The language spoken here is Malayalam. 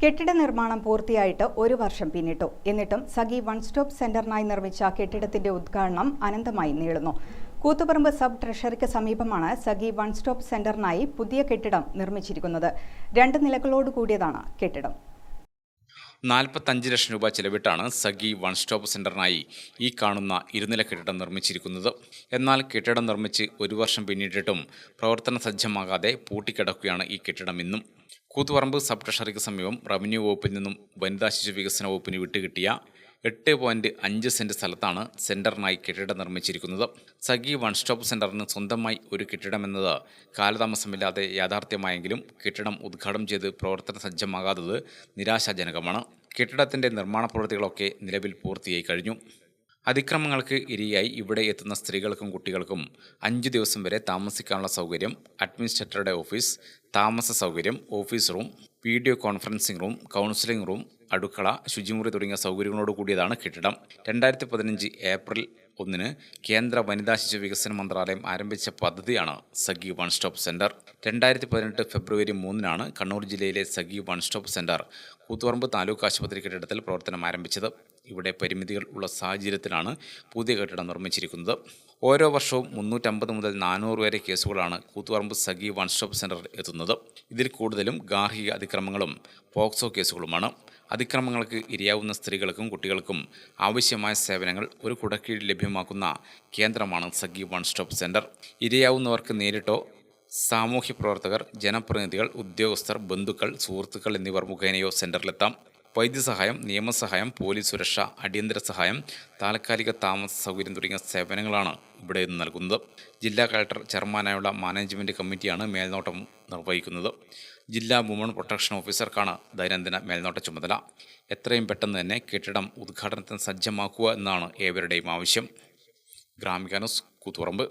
കെട്ടിട നിർമ്മാണം പൂർത്തിയായിട്ട് ഒരു വർഷം പിന്നിട്ടു. എന്നിട്ടും സഖി വൺ സ്റ്റോപ്പ് സെന്ററിനായി നിർമ്മിച്ച കെട്ടിടത്തിന്റെ ഉദ്ഘാടനം അനന്തമായി നീളുന്നു. കൂത്തുപറമ്പ് സബ് ട്രഷറിക്ക് സമീപമാണ് സഖി വൺ സ്റ്റോപ്പ് സെന്ററിനായി പുതിയ കെട്ടിടം നിർമ്മിച്ചിരിക്കുന്നത്. രണ്ട് നിലകളോട് കൂടിയതാണ് കെട്ടിടം. നാൽപ്പത്തഞ്ച് ലക്ഷം രൂപ ചെലവിട്ടാണ് സഖി വൺ സ്റ്റോപ്പ് സെന്ററിനായി ഈ കാണുന്ന ഇരുനില കെട്ടിടം നിർമ്മിച്ചിരിക്കുന്നത്. എന്നാൽ കെട്ടിടം നിർമ്മിച്ച് ഒരു വർഷം പിന്നിട്ടിട്ടും പ്രവർത്തന സജ്ജമാകാതെ പൂട്ടിക്കിടക്കുകയാണ് ഈ കെട്ടിടം ഇന്നും. കൂത്തുപറമ്പ് സബ് ട്രഷറിക്ക് സമീപം റവന്യൂ വകുപ്പിൽ നിന്നും വനിതാ ശിശു വികസന വകുപ്പിന് വിട്ടുകിട്ടിയ എട്ട് പോയിന്റ് അഞ്ച് സെന്റ് സ്ഥലത്താണ് സെന്ററിനായി കെട്ടിടം നിർമ്മിച്ചിരിക്കുന്നത്. സഖി വൺ സ്റ്റോപ്പ് സെന്ററിന് സ്വന്തമായി ഒരു കെട്ടിടമെന്നത് കാലതാമസമില്ലാതെ യാഥാർത്ഥ്യമായെങ്കിലും കെട്ടിടം ഉദ്ഘാടനം ചെയ്ത് പ്രവർത്തന സജ്ജമാകാത്തത് നിരാശാജനകമാണ്. കെട്ടിടത്തിന്റെ നിർമ്മാണ പ്രവൃത്തികളൊക്കെ നിലവിൽ പൂർത്തിയായി കഴിഞ്ഞു. അതിക്രമങ്ങൾക്ക് ഇരയായി ഇവിടെ എത്തുന്ന സ്ത്രീകൾക്കും കുട്ടികൾക്കും അഞ്ച് ദിവസം വരെ താമസിക്കാനുള്ള സൗകര്യം അഡ്മിനിസ്ട്രേറ്ററുടെ ഓഫീസ് താമസ സൗകര്യം office room video conferencing room counselling room അടുക്കള ശുചിമുറി തുടങ്ങിയ സൗകര്യങ്ങളോട് കൂടിയതാണ് കെട്ടിടം. രണ്ടായിരത്തി പതിനഞ്ച് ഏപ്രിൽ ഒന്നിന് കേന്ദ്ര വനിതാ ശിശു വികസന മന്ത്രാലയം ആരംഭിച്ച പദ്ധതിയാണ് സഖി വൺ സ്റ്റോപ്പ് സെന്റർ. രണ്ടായിരത്തി പതിനെട്ട് ഫെബ്രുവരി മൂന്നിനാണ് കണ്ണൂർ ജില്ലയിലെ Sakhi one stop centre Koothuparamba taluk ആശുപത്രി കെട്ടിടത്തിൽ പ്രവർത്തനം ആരംഭിച്ചത്. ഇവിടെ പരിമിതികൾ ഉള്ള സാഹചര്യത്തിലാണ് പുതിയ കെട്ടിടം നിർമ്മിച്ചിരിക്കുന്നത്. ഓരോ വർഷവും മുന്നൂറ്റമ്പത് മുതൽ നാനൂറ് വരെ കേസുകളാണ് കൂത്തുപറമ്പ് സഖി വൺ സ്റ്റോപ്പ് സെന്ററിൽ എത്തുന്നത്. ഇതിൽ കൂടുതലും ഗാർഹിക അതിക്രമങ്ങളും പോക്സോ കേസുകളുമാണ്. അതിക്രമങ്ങൾക്ക് ഇരയാവുന്ന സ്ത്രീകൾക്കും കുട്ടികൾക്കും ആവശ്യമായ സേവനങ്ങൾ ഒരു കുടക്കീഴിൽ ലഭ്യമാക്കുന്ന കേന്ദ്രമാണ് സഖി വൺ സ്റ്റോപ്പ് സെന്റർ. ഇരയാവുന്നവർക്ക് നേരിട്ടോ സാമൂഹ്യ പ്രവർത്തകർ ജനപ്രതിനിധികൾ ഉദ്യോഗസ്ഥർ ബന്ധുക്കൾ സുഹൃത്തുക്കൾ എന്നിവർ മുഖേനയോ സെന്ററിലെത്താം. വൈദ്യസഹായം നിയമസഹായം പോലീസ് സുരക്ഷ അടിയന്തര സഹായം താൽക്കാലിക താമസ സൗകര്യം തുടങ്ങിയ സേവനങ്ങളാണ് ഇവിടെ നിന്ന് നൽകുന്നത്. ജില്ലാ കളക്ടർ ചെയർമാനായുള്ള മാനേജ്മെന്റ് കമ്മിറ്റിയാണ് മേൽനോട്ടം നിർവഹിക്കുന്നത്. ജില്ലാ വുമൺ പ്രൊട്ടക്ഷൻ ഓഫീസർക്കാണ് ദൈനംദിന മേൽനോട്ട ചുമതല. എത്രയും പെട്ടെന്ന് തന്നെ കെട്ടിടം ഉദ്ഘാടനത്തിന് സജ്ജമാക്കുക എന്നാണ് ഏവരുടെയും ആവശ്യം. ഗ്രാമിക ന്യൂസ് കൂത്തുപറമ്പ്.